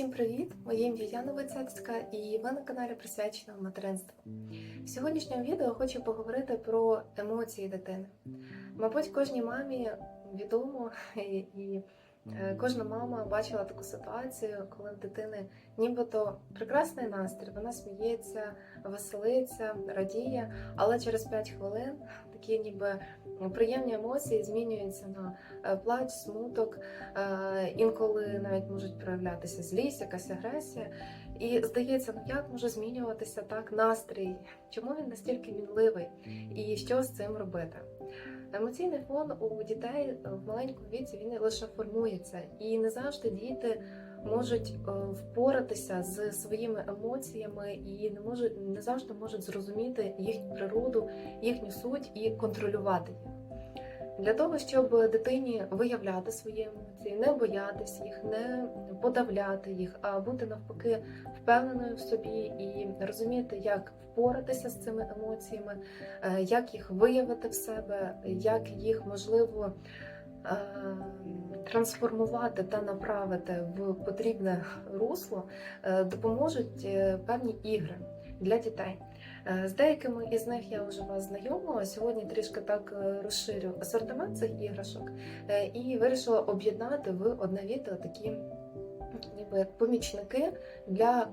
Всім привіт! Моє ім'я Яна Вицецька і ви на каналі присвяченого материнству. В сьогоднішньому відео хочу поговорити про емоції дитини. Мабуть, кожній мамі відомо і- кожна мама бачила таку ситуацію, коли в дитини нібито прекрасний настрій, вона сміється, веселиться, радіє, але через 5 хвилин такі ніби приємні емоції змінюються на е, плач, смуток, Е, інколи навіть можуть проявлятися злість, якась агресія. І здається, ну як може змінюватися так настрій? Чому він настільки мінливий? І що з цим робити? Емоційний фон у дітей в маленькому віці він лише формується, і не завжди діти можуть е, впоратися з своїми емоціями і не можуть не завжди можуть зрозуміти їхню природу, їхню суть і контролювати їх. Для того, щоб дитині виявляти свої емоції, не боятись їх, не подавляти їх, а бути навпаки впевненою в собі і розуміти, як впоратися з цими емоціями, е, як їх виявити в себе, як їх можливо е, трансформувати та направити в потрібне русло, е, допоможуть певні ігри для дітей. Е, З деякими із них я вже вас знайомила. Сьогодні трішки так е, розширю асортимент цих іграшок е, і вирішила об'єднати в одне відео такі ніби як помічники для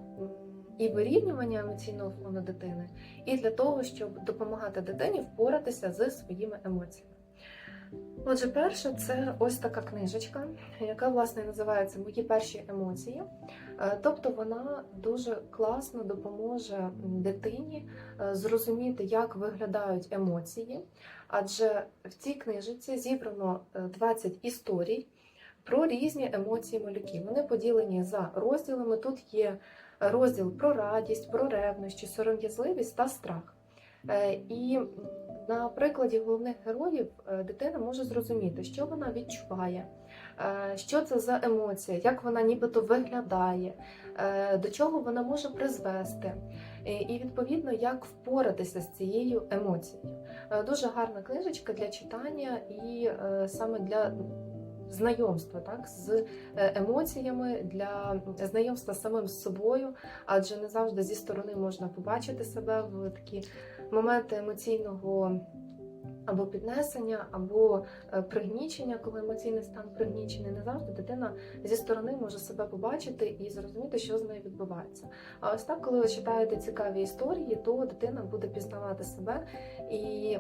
і вирівнювання емоційного фону дитини, і для того, щоб допомагати дитині впоратися з своїми емоціями. Отже, перше, це ось така книжечка, яка власне називається Мої перші емоції. Е, Тобто вона дуже класно допоможе дитині е, зрозуміти, як виглядають емоції, адже в цій книжці зібрано е, 20 історій про різні емоції малюків. Вони поділені за розділами. Тут є розділ про радість, про ревнощі, сором'язливість та страх. Е, І на прикладі головних героїв е, дитина може зрозуміти, що вона відчуває, е, що це за емоція, як вона нібито виглядає, е, до чого вона може призвести, і відповідно як впоратися з цією емоцією. Дуже гарна книжечка для читання і саме для знайомства так, з емоціями, для знайомства з самим собою, адже не завжди зі сторони можна побачити себе в такі моменти емоційного. Або піднесення, або е, пригнічення, коли емоційний стан пригнічений, не завжди дитина зі сторони може себе побачити і зрозуміти, що з нею відбувається. А ось так, коли ви читаєте цікаві історії, то дитина буде пізнавати себе і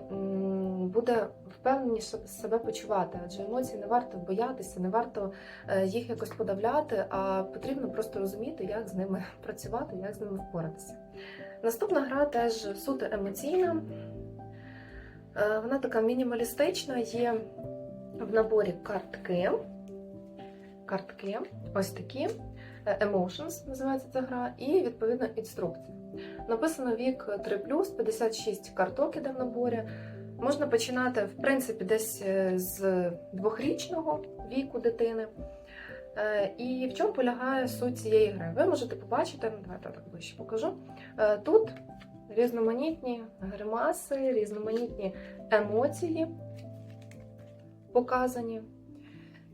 буде впевненіше себе почувати. Адже емоції не варто боятися, не варто е, їх якось подавляти, а потрібно просто розуміти, як з ними працювати, як з ними впоратися. Наступна гра теж суто емоційна. Е, Вона така мінімалістична, є в наборі картки. Картки, ось такі. Е, Emotions називається ця гра, і відповідно інструкція. Написано вік 3 56 карток іде в наборі. Можна починати, в принципі, десь е, з двохрічного віку дитини. Е, І в чому полягає суть цієї гри? Ви можете побачити, ну давайте я так ближче покажу. Е, Тут різноманітні гримаси, різноманітні емоції показані.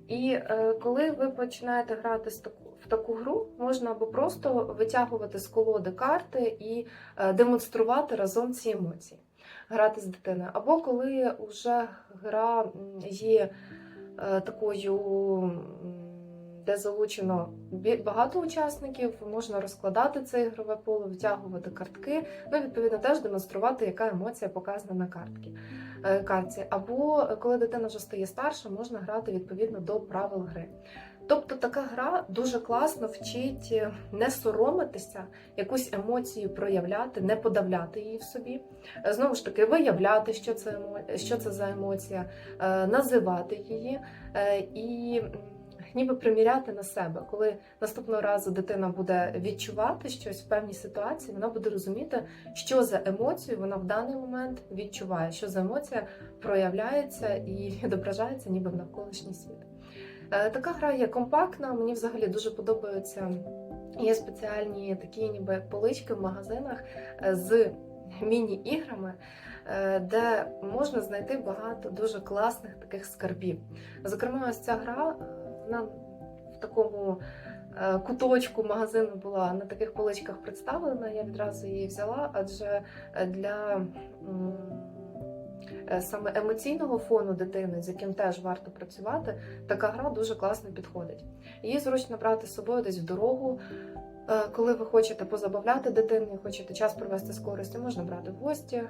І е, коли ви починаєте грати в таку гру, можна або просто витягувати з колоди карти і демонструвати разом ці емоції, грати з дитиною. Або коли вже гра є такою, де залучено багато учасників, можна розкладати це ігрове поле, витягувати картки, ну відповідно теж демонструвати, яка емоція показана на картці. е, картці. Або е, коли дитина вже стає старша, можна грати відповідно до правил гри. Тобто така гра дуже класно вчить е, не соромитися, якусь емоцію проявляти, не подавляти її в собі. Знову ж таки, виявляти, що це, що це за емоція, називати її і ніби приміряти на себе. Коли наступного разу дитина буде відчувати щось в певній ситуації, вона буде розуміти, що за емоцію вона в даний момент відчуває, що за емоція проявляється і відображається ніби в навколишній світ. Е, Така гра є компактна, мені взагалі дуже подобаються. Є спеціальні такі ніби полички в магазинах е, з міні-іграми, е, де можна знайти багато дуже класних таких скарбів. Зокрема, ось ця гра, вона в такому е, куточку магазину була на таких поличках представлена, я відразу її взяла, адже е, для е, саме емоційного фону дитини, з яким теж варто працювати, така гра дуже класно підходить. Її зручно брати з собою десь в дорогу. Коли ви хочете позабавляти дитину, хочете час провести з користю, можна брати в гості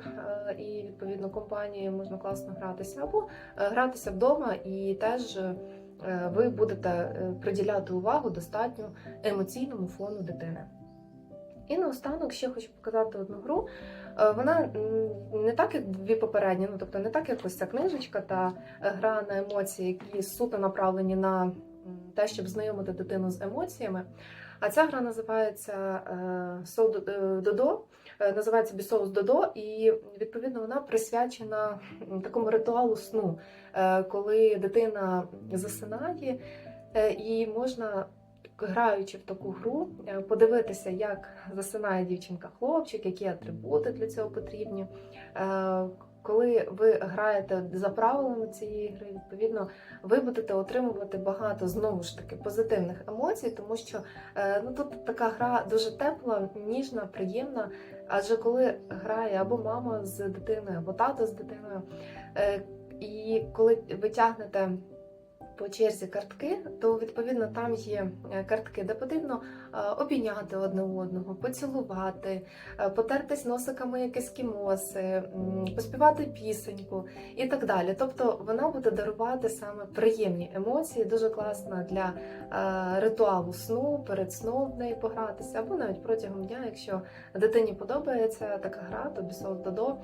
і відповідно компанії можна класно гратися, або гратися вдома і теж ви будете е, приділяти увагу достатньо емоційному фону дитини. І наостанок ще хочу показати одну гру. Е, Вона не так, як дві попередні, ну тобто не так, як ось ця книжечка та е, гра на емоції, які суто направлені на те, щоб знайомити дитину з емоціями. А ця гра називається е, Соу е, Додо, е, називається Бісоус Додо, і відповідно вона присвячена такому ритуалу сну, е, коли дитина засинає, е, і можна, граючи в таку гру, е, подивитися, як засинає дівчинка-хлопчик, які атрибути для цього потрібні. Коли ви граєте за правилами цієї гри, відповідно, ви будете отримувати багато знову ж таки позитивних емоцій, тому що е, ну тут така гра дуже тепла, ніжна, приємна. Адже коли грає або мама з дитиною, або тато з дитиною, е, і коли ви тягнете по черзі картки, то відповідно там є е, картки, де потрібно е, обійняти одне одного, поцілувати, е, потертись носиками як ескімоси, поспівати пісеньку і так далі. Тобто вона буде дарувати саме приємні емоції, дуже класна для ритуалу сну, перед сном в неї погратися, або навіть протягом дня, якщо дитині подобається така гра, то Бісол Додо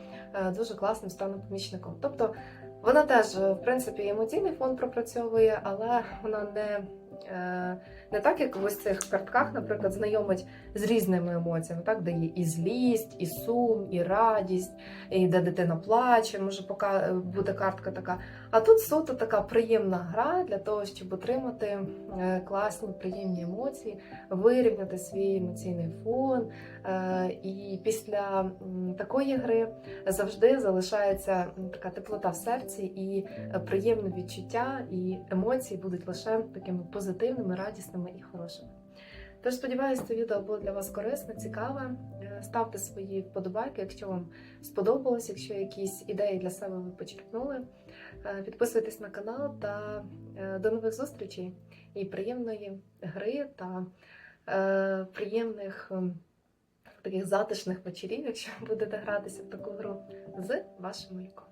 дуже класним стане помічником. Тобто вона теж, в принципі, емоційний фон пропрацьовує, але вона не, е, не так, як в ось цих картках, наприклад, знайомить з різними емоціями, так, де є і злість, і сум, і радість, і де дитина плаче, може пока буде картка така. А тут суто така приємна гра для того, щоб отримати е, класні, приємні емоції, вирівняти свій емоційний фон. Е, І після такої гри завжди залишається така теплота в серці і е, приємне відчуття, і емоції будуть лише такими позитивними, радісними і хорошими. Тож сподіваюся, це відео було для вас корисне, цікаве. Е, Ставте свої вподобайки, якщо вам сподобалось, якщо якісь ідеї для себе ви почерпнули. Е, Підписуйтесь на канал та е, до нових зустрічей і приємної гри та приємних ем, таких затишних вечорів, якщо будете гратися в таку гру з вашим малюком.